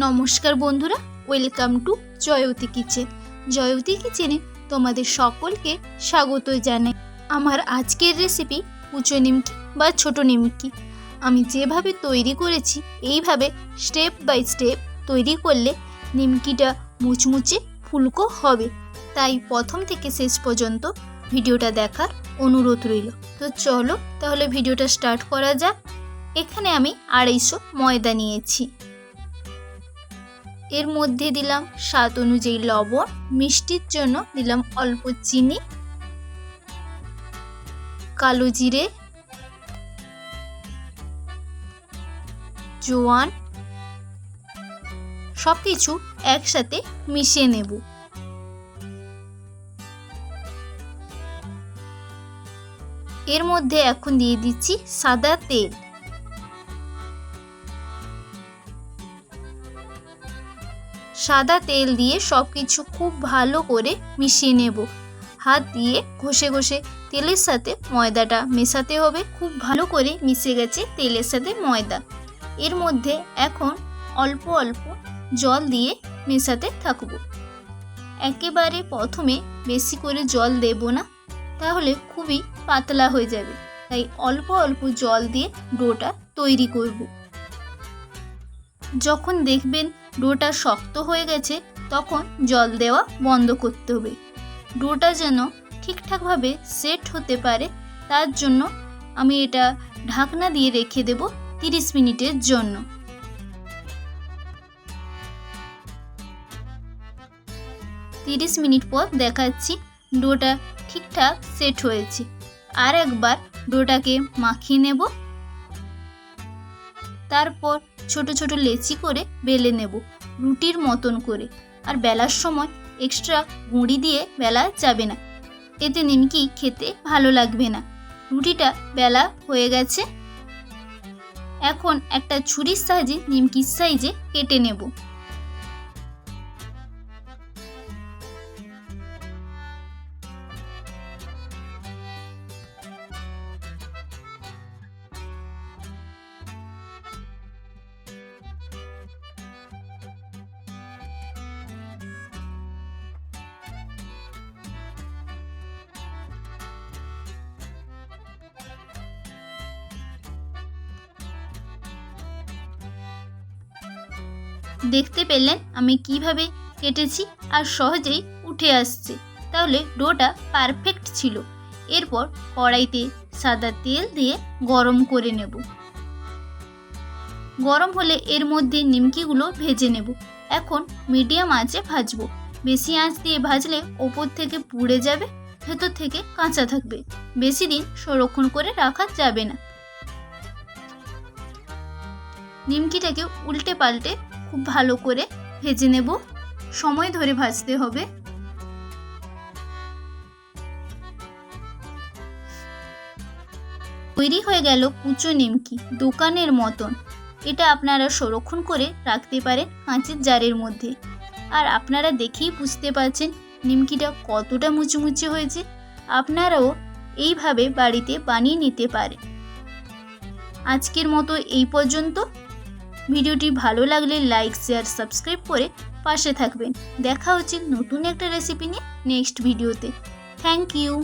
নমস্কার বন্ধুরা, welcome to Jayati kitchen. Jayati কিচেনে তোমাদের সকলকে স্বাগত জানাই। আমার আজকের রেসিপি উঁচু নিমকি বা ছোট নিমকি। আমি যেভাবে তৈরি করেছি, এইভাবে স্টেপ বাই স্টেপ তৈরি করলে নিমকিটা মুচমুচে ফুলকো হবে। তাই প্রথম থেকে শেষ পর্যন্ত ভিডিওটা দেখার অনুরোধ রইল। তো চলো তাহলে ভিডিওটা স্টার্ট করা যাক। এখানে আমি আড়াইশো ময়দা নিয়েছি। এর মধ্যে দিলাম স্বাদ অনুযায়ী লবণ, মিষ্টির জন্য দিলাম অল্প চিনি, কালো জিরে, জোয়ান সব কিছু একসাথে মিশিয়ে নেব। এর মধ্যে এখন দিয়ে দিচ্ছি সাদা তেল। সাদা তেল দিয়ে সব কিছু খুব ভালো করে মিশিয়ে নেব। হাত দিয়ে ঘষে ঘষে তেলের সাথে ময়দাটা মেশাতে হবে। খুব ভালো করে মিশে গেছে তেলের সাথে ময়দা। এর মধ্যে এখন অল্প অল্প জল দিয়ে মেশাতে থাকব। একেবারে প্রথমে বেশি করে জল দেব না, তাহলে খুবই পাতলা হয়ে যাবে। তাই অল্প অল্প জল দিয়ে ডোটা তৈরি করব। যখন দেখবেন ডোটা শক্ত হয়ে গেছে, তখন জল দেওয়া বন্ধ করতে হবে। ডোটা যেন ঠিকঠাকভাবে সেট হতে পারে, তার জন্য আমি এটা ঢাকনা দিয়ে রেখে দেব তিরিশ মিনিটের জন্য। তিরিশ মিনিট পর দেখাচ্ছি ডোটা ঠিকঠাক সেট হয়েছে। আর একবার ডোটাকে মাখিয়ে নেব। তারপর ছোট ছোট লেচি করে বেলে নেব, রুটির মতন করে। আর বেলার সময় এক্সট্রা গুঁড়ি দিয়ে বেলা যাবে না। এতে নিমকি খেতে ভালো লাগবে না। রুটিটা বেলা হয়ে গেছে। এখন একটা ছুরির সাহায্যে, নিমকির সাইজে কেটে নেব। দেখতে পেলেন আমি কীভাবে কেটেছি আর সহজেই উঠে আসছে। তাহলে ডোটা পারফেক্ট ছিল। এরপর কড়াইতে সাদা তেল দিয়ে গরম করে নেব। গরম হলে এর মধ্যে নিমকিগুলো ভেজে নেব। এখন মিডিয়াম আঁচে ভাজবো। বেশি আঁচ দিয়ে ভাজলে ওপর থেকে পুড়ে যাবে, ভেতর থেকে কাঁচা থাকবে। বেশি দিন সংরক্ষণ করে রাখা যাবে না। নিমকিটাকে উল্টে পাল্টে খুব ভালো করে ভেজে নেব। সময় ধরে ভাজতে হবে। তৈরি হয়ে গেল কুচো নিমকি দোকানের মতন। এটা আপনারা সংরক্ষণ করে রাখতে পারেন কাঁচের জারের মধ্যে। আর আপনারা দেখেই বুঝতে পারছেন নিমকিটা কতটা মুচমুচে হয়েছে। আপনারাও এইভাবে বাড়িতে বানিয়ে নিতে পারেন। আজকের মতো এই পর্যন্ত। ভিডিওটি ভালো লাগলে লাইক, শেয়ার, সাবস্ক্রাইব করে পাশে থাকবেন। দেখা হচ্ছে নতুন একটা রেসিপি নিয়ে নেক্সট ভিডিওতে থ্যাংক ইউ